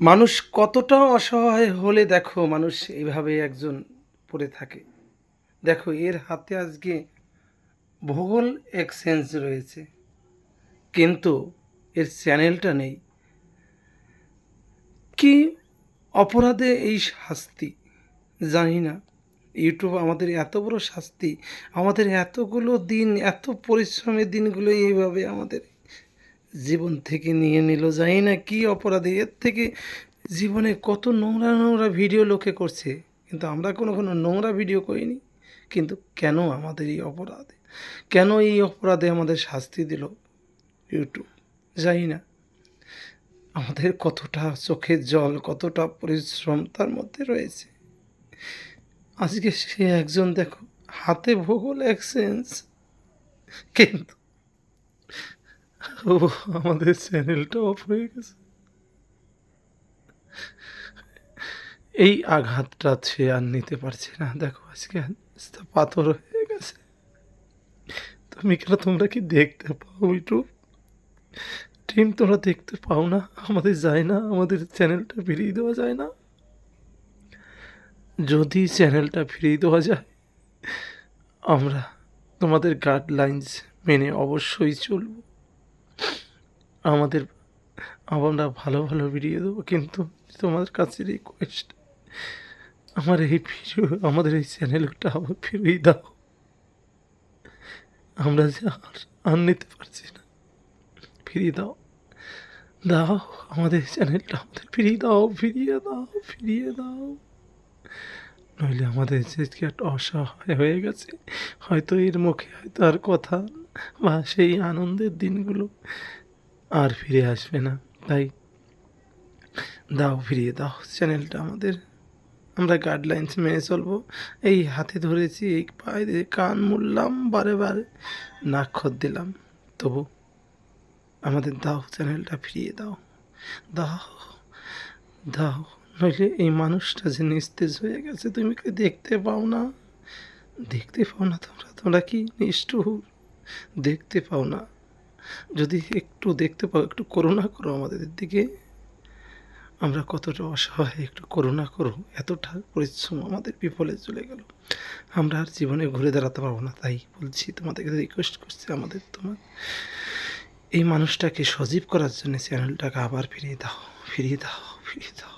মানুষ কতটা অসহায় হলে দেখো মানুষ এইভাবে একজন পড়ে থাকে। দেখো, এর হাতে আজকে ভূগোল এক্সচেঞ্জ রয়েছে, কিন্তু এর চ্যানেলটা নেই। কি অপরাধে এই শাস্তি? জানি না। ইউটিউব আমাদের এত বড় শাস্তি, আমাদের এতগুলো দিন, এত পরিশ্রমের দিনগুলো এইভাবে আমাদের জীবন থেকে নিয়ে নিল, জানি না কি অপরাধে। এর থেকে জীবনে কত নোংরা নোংরা ভিডিও লোকে করছে। কিন্তু আমরা কোনো কোনো নোংরা ভিডিও করিনি। কিন্তু কেন আমাদের এই অপরাধে? কেন এই অপরাধে আমাদের শাস্তি দিল ইউটিউব জানি না। আমাদের কতটা চোখের জল, কতটা পরিশ্রম তার মধ্যে রয়েছে। আজকে সে একজন, দেখো, হাতে ভূগোল এক্সচেঞ্জ কিন্তু ও আমাদের চ্যানেলটা অফ হয়ে গেছে। এই আঘাতটা সে আর নিতে পারছে না। দেখো, আজকে পাথর হয়ে গেছে। তুমি কেন তোমরা কি দেখতে পাও ইউটিউব টিম, তোমরা দেখতে পাও না? আমাদের যায় না, আমাদের চ্যানেলটা ফিরিয়ে দেওয়া যায় না। যদি চ্যানেলটা ফিরিয়ে দেওয়া যায়, আমরা তোমাদের গাইডলাইন্স মেনে অবশ্যই চলব। আমাদের, আমরা ভালো ভালো ভিডিও দেবো, কিন্তু তোমাদের কাছে রিকোয়েস্ট আমার এই ভিডিও আমাদের এই চ্যানেলটা আবার ফিরিয়ে দাও। আমরা যে আর আর নিতে পারছি না। ফিরিয়ে দাও। দাও, আমাদের চ্যানেলটা আমাদের ফিরিয়ে দাও ফিরিয়ে দাও ফিরিয়ে দাও। নইলে আমাদের যে একটা অসহায় হয়ে গেছে। হয়তো এর মুখে হয়তো আর কথা বা সেই আনন্দের দিনগুলো আর ফিরে আসবে না। তাই দাও, ফিরিয়ে দাও চ্যানেলটা আমাদের। আমরা গাইডলাইন্স মেনে চলবো। এই হাতে ধরেছি, এই পায়ে দিয়ে কান মুড়লাম, বারে বারে নাক্ষর দিলাম। তবু আমাদের দাও চ্যানেলটা, ফিরিয়ে দাও। দাও দাও, নইলে এই মানুষটা যে নিস্তেজ হয়ে গেছে, তুমি কি দেখতে পাও না? দেখতে পাও না তোমরা তোমরা কি নিষ্ঠুর? দেখতে পাও না। যদি একটু দেখতে পাও, একটু করুণা করো আমাদের দিকে। আমরা কতটা অসহায়, একটু করুণা করো। এতটা পরিশ্রম আমাদের বিফলে চলে গেল। আমরা আর জীবনে ঘুরে দাঁড়াতে পারব না, তাই বলছি তোমাদেরকে রিকোয়েস্ট করছি আমাদের তোমার এই মানুষটাকে সজীব করার জন্য চ্যানেলটাকে আবার ফিরিয়ে দাও ফিরিয়ে দাও ফিরিয়ে দাও।